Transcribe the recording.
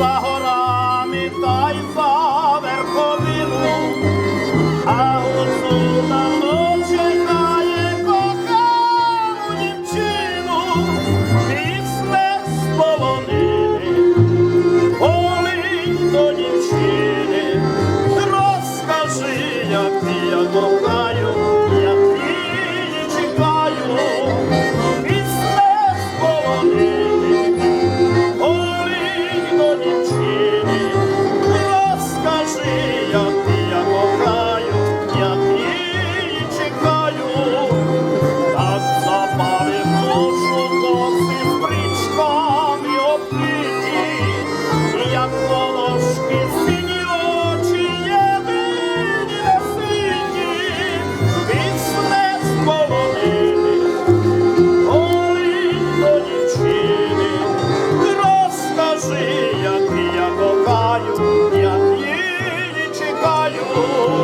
за горами та й за верховину, а гусуна чекає кохану дівчину, пісне сполонили, полинь до дівчини, розкажи, як ти я Oh.